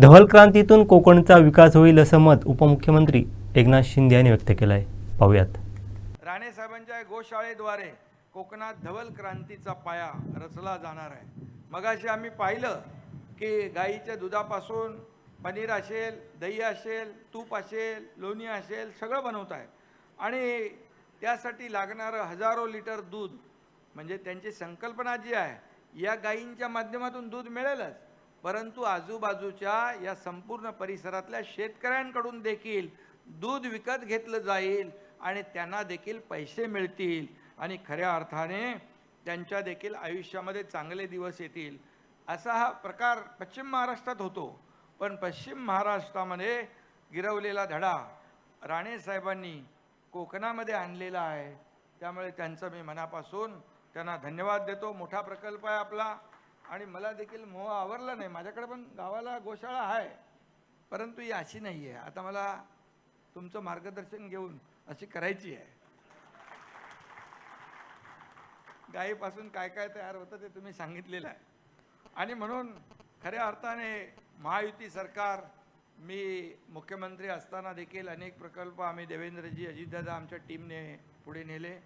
धवल क्रांतीतून कोकणचा विकास होईल असं मत उपमुख्यमंत्री एकनाथ शिंदे यांनी व्यक्त केलं आहे पाहूयात. राणे साहेबांच्या गोशाळेद्वारे कोकणात धवल क्रांतीचा पाया रचला जाणार आहे. मगाशी आम्ही पाहिलं की गाईच्या दुधापासून पनीर असेल दही असेल तूप असेल लोणी असेल सगळं बनवत आहे. आणि त्यासाठी लागणारं हजारो लिटर दूध म्हणजे त्यांची संकल्पना जी आहे या गायींच्या माध्यमातून दूध मिळेलच. परंतु आजूबाजूच्या या संपूर्ण परिसरातल्या शेतकऱ्यांकडून देखील दूध विकत घेतलं जाईल आणि त्यांना देखील पैसे मिळतील. आणि खऱ्या अर्थाने त्यांच्या देखील आयुष्यामध्ये चांगले दिवस येतील. असा हा प्रकार पश्चिम महाराष्ट्रात होतो. पण पश्चिम महाराष्ट्रामध्ये गिरवलेला धडा राणे साहेबांनी कोकणामध्ये आणलेला आहे. त्यामुळे त्यांचं मी मनापासून त्यांना धन्यवाद देतो. मोठा प्रकल्प आहे आपला. आणि मला देखील मोह आवरला नाही. माझ्याकडे पण गावाला गोशाळा आहे परंतु ही अशी नाही आहे आता मला तुमचं मार्गदर्शन घेऊन अशी करायची आहे. गायीपासून काय काय तयार होतं ते तुम्ही सांगितलेलं आहे. आणि म्हणून खऱ्या अर्थाने महायुती सरकार मी मुख्यमंत्री असताना देखील अनेक प्रकल्प आम्ही देवेंद्रजी अजितदादा आमच्या टीमने पुढे नेले.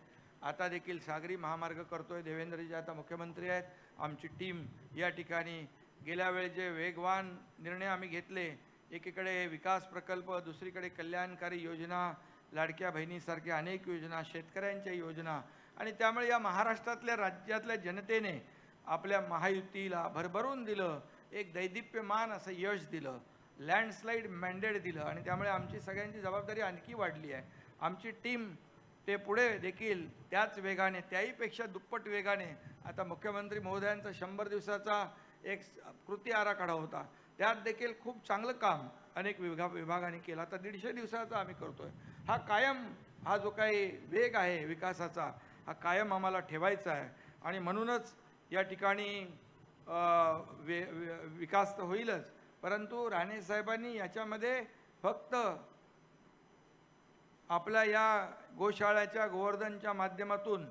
आता देखील सागरी महामार्ग करतो आहे देवेंद्रजी आता मुख्यमंत्री आहेत. आमची टीम या ठिकाणी गेल्या वेळी जे वेगवान निर्णय आम्ही घेतले एकीकडे विकास प्रकल्प दुसरीकडे कल्याणकारी योजना लाडक्या बहिणीसारख्या अनेक योजना शेतकऱ्यांच्या योजना आणि त्यामुळे या महाराष्ट्रातल्या राज्यातल्या जनतेने आपल्या महायुतीला भरभरून दिलं एक दैदिप्यमान असं यश दिलं लँडस्लाईड मॅन्डेट दिलं आणि त्यामुळे आमची सगळ्यांची जबाबदारी आणखी वाढली आहे. आमची टीम ते पुढे देखील त्याच वेगाने त्याहीपेक्षा दुप्पट वेगाने आता मुख्यमंत्री महोदयांचा शंभर दिवसाचा एक कृती आराखडा होता. त्यात देखील खूप चांगलं काम अनेक विभा विभागाने केलं. आता दीडशे दिवसाचा आम्ही करतोय. हा कायम हा जो काही वेग आहे विकासाचा हा कायम आम्हाला ठेवायचा आहे. आणि म्हणूनच या ठिकाणी वे वे- विकास तर होईलच परंतु राणेसाहेबांनी याच्यामध्ये फक्त आपल्या या गोशाळ्याच्या गोवर्धनच्या माध्यमातून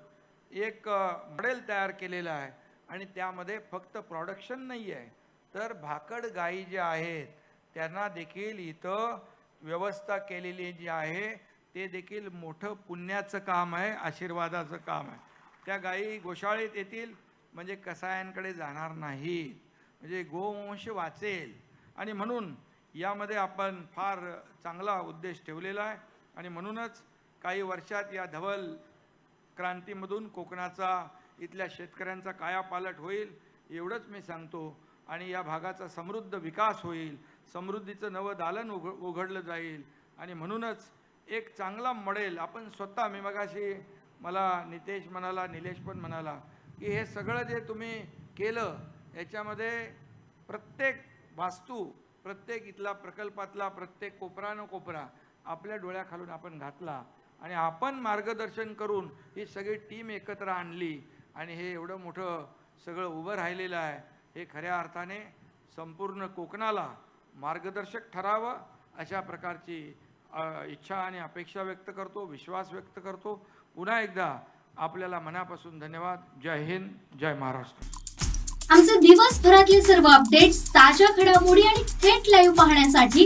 एक मॉडेल तयार केलेलं आहे आणि त्यामध्ये फक्त प्रॉडक्शन नाही आहे तर भाकड गायी ज्या आहेत त्यांना देखील इथं व्यवस्था केलेली जी आहे ते देखील मोठं पुण्याचं काम आहे आशीर्वादाचं काम आहे. त्या गायी गोशाळेत येतील म्हणजे कसायांकडे जाणार नाही म्हणजे गोवंश वाचेल. आणि म्हणून यामध्ये आपण फार चांगला उद्देश ठेवलेला आहे. आणि म्हणूनच काही वर्षात या धवल क्रांतीमधून कोकणाचा इथल्या शेतकऱ्यांचा कायापालट होईल एवढंच मी सांगतो. आणि या भागाचा समृद्ध विकास होईल समृद्धीचं नवं दालन उघ उघडलं जाईल. आणि म्हणूनच एक चांगला मॉडेल आपण स्वतः मी मगाशी मला नितेश म्हणाला निलेश पण म्हणाला की हे सगळं जे तुम्ही केलं याच्यामध्ये प्रत्येक वास्तू प्रत्येक इथला प्रकल्पातला प्रत्येक कोपरा न कोपरा आपल्या डोळ्याखालून आपण घातला आणि आपण मार्गदर्शन करून ही सगळी टीम एकत्र आणली. आणि हे एवढं मोठं सगळं उभं राहिलेलं आहे. हे खऱ्या अर्थाने संपूर्ण कोकणाला मार्गदर्शक ठरावं अशा प्रकारची इच्छा आणि अपेक्षा व्यक्त करतो विश्वास व्यक्त करतो. पुन्हा एकदा आपल्याला मनापासून धन्यवाद. जय हिंद जय महाराष्ट्र. आमचे दिवसभरातले सर्व अपडेट्स ताज्या घडामोडी आणि थेट लाईव्ह पाहण्यासाठी